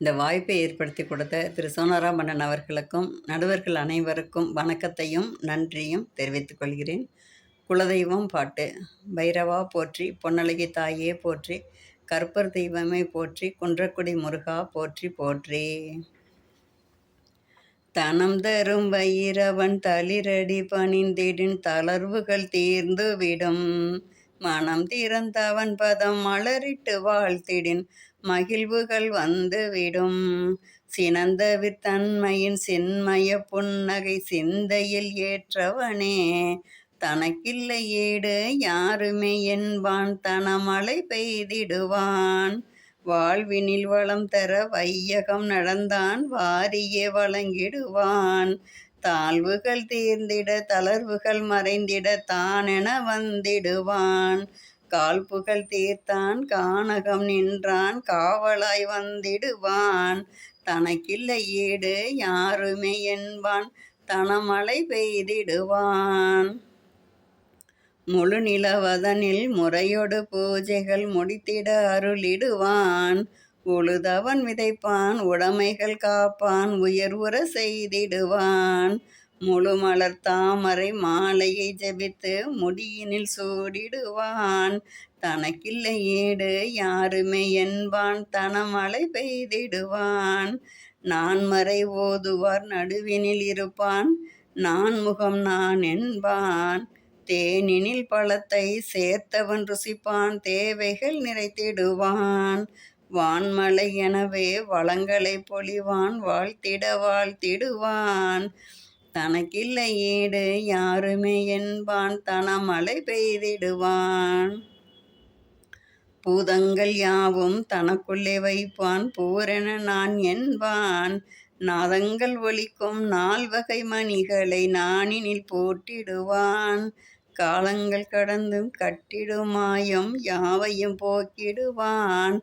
இந்த வாய்ப்பை ஏற்படுத்தி கொடுத்த திரு. சோனாராமண்ணன் அவர்களுக்கும் நடுவர்கள் அனைவருக்கும் வணக்கத்தையும் நன்றியும் தெரிவித்துக் கொள்கிறேன். குலதெய்வம் பாட்டு. பைரவா போற்றி பொன்னழகி தாயே போற்றி கற்பர் தெய்வமே போற்றி குன்றக்குடி முருகா போற்றி போற்றி. தனம் தரும் வைரவன் தளிரடி பணிந்திடின் தளர்வுகள் தீர்ந்துவிடும். மனம் திறந்தவன் பதம் மலரிட்டு வாழ்த்திடின். மகிழ்வுகள் வந்துவிடும். சினந்த வித்தன்மையின் சின்மய புன்னகை சிந்தையில் ஏற்றவனே. தனக்கில்லை ஏடு யாருமே என்பான். தனமழை பெய்திடுவான். வாழ்வினில் வளம் தர வையகம் நடந்தான். வாரியே வழங்கிடுவான். தாழ்வுகள் தீர்ந்திட தளர்வுகள் மறைந்திட தானென வந்திடுவான். கால்புகள் தீர்த்தான் கானகம் நின்றான் காவலாய் வந்திடுவான். தனக்கில்லை ஈடு யாருமே என்பான் தனமழை பெய்திடுவான். முழு நிலவதனில் முறையொடு பூஜைகள் முடித்திட அருளிடுவான். உழுதவன் விதைப்பான் உடைமைகள் காப்பான் உயர்வுற செய்திடுவான். முழு மலர் தாமரை மாலையை ஜபித்து முடியினில் சூடிடுவான். தனக்கில்லை ஈடு யாருமே என்பான் தனமழை பெய்திடுவான். நான் மறை ஓதுவார் நடுவினில் இருப்பான் நான் முகம் நான் என்பான். தேனினில் பழத்தை சேர்த்தவன் ருசிப்பான் தேவைகள் நிறைத்திடுவான். வான்மலை எனவே வளங்களை பொழிவான் வாழ்த்திட வாழ்த்திடுவான். தனக்கில்லை ஈடு யாருமே என்பான் தனமழை பெய்திடுவான். பூதங்கள் யாவும் தனக்குள்ளே வைப்பான் பூரென நான் என்பான். நாதங்கள் ஒலிக்கும் நால்வகை மணிகளை நானினில் போட்டிடுவான் காலங்கள் கடந்தும் கட்டிடுமாயம் யாவையும் போக்கிடுவான்.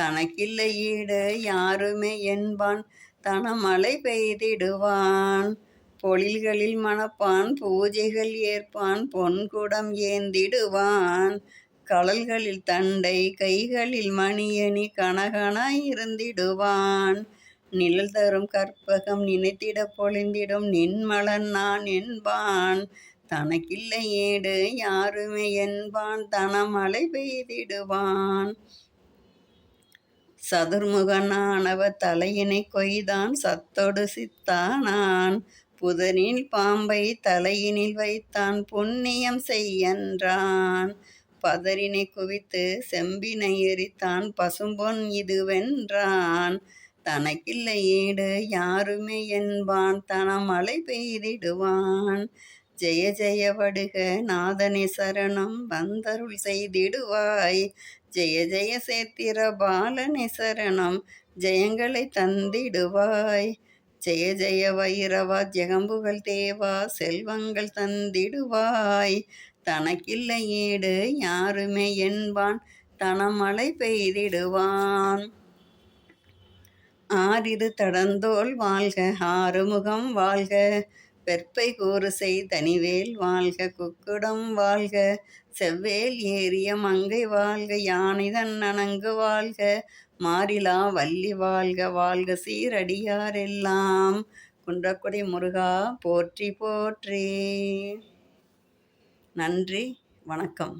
தனக்கில்லை ஈடு யாருமே என்பான். தனமழை பெய்திடுவான். பொழில்களில் மணப்பான் பூஜைகள் ஏற்பான் பொன்குடம் ஏந்திடுவான். கடல்களில் தண்டை கைகளில் மணியணி கனகனாய் இருந்திடுவான். நிழல் தரும் கற்பகம் நினைத்திட பொழிந்திடும் நின்மலன் நான் என்பான். தனக்கில்லை ஏடு யாருமே என்பான் தனமழை பெய்திடுவான். சதுர்முகனானவ தலையினை கொய்தான் சத்தொடு சித்தானான். புதனில் பாம்பை தலையினில் வைத்தான் புண்ணியம் செய்யன்றான். பதறினை குவித்து செம்பினை எரித்தான் பசும்பொன் இதுவென்றான். தனக்கில்லை ஏடு யாருமே என்பான் தனமழை பெய்திடுவான். ஜெய ஜெய வடுக நாதனே சரணம் வந்தருள் செய்திடுவாய். ஜெய ஜெய சேத்திர பாலனே சரணம் ஜெயங்களை தந்திடுவாய். ஜெய ஜெய வைரவா ஜெகம்புகள் தேவா செல்வங்கள் தந்திடுவாய். தனக்கில்லை ஈடு யாருமே என்பான் தனமழை பெய்திடுவான். ஆறிரு தடந்தோல் வாழ்க ஆறுமுகம் வாழ்க. வெற்பை கூறுசை தனிவேல் வாழ்க குக்குடம் வாழ்க செவ்வேல் ஏறிய மங்கை வாழ்க யானைதன் அணங்கு வாழ்க மாறிலா வள்ளி வாழ்க வாழ்க சீரடியாரெல்லாம் குன்றக்குடி முருகா போற்றி போற்றி. நன்றி வணக்கம்.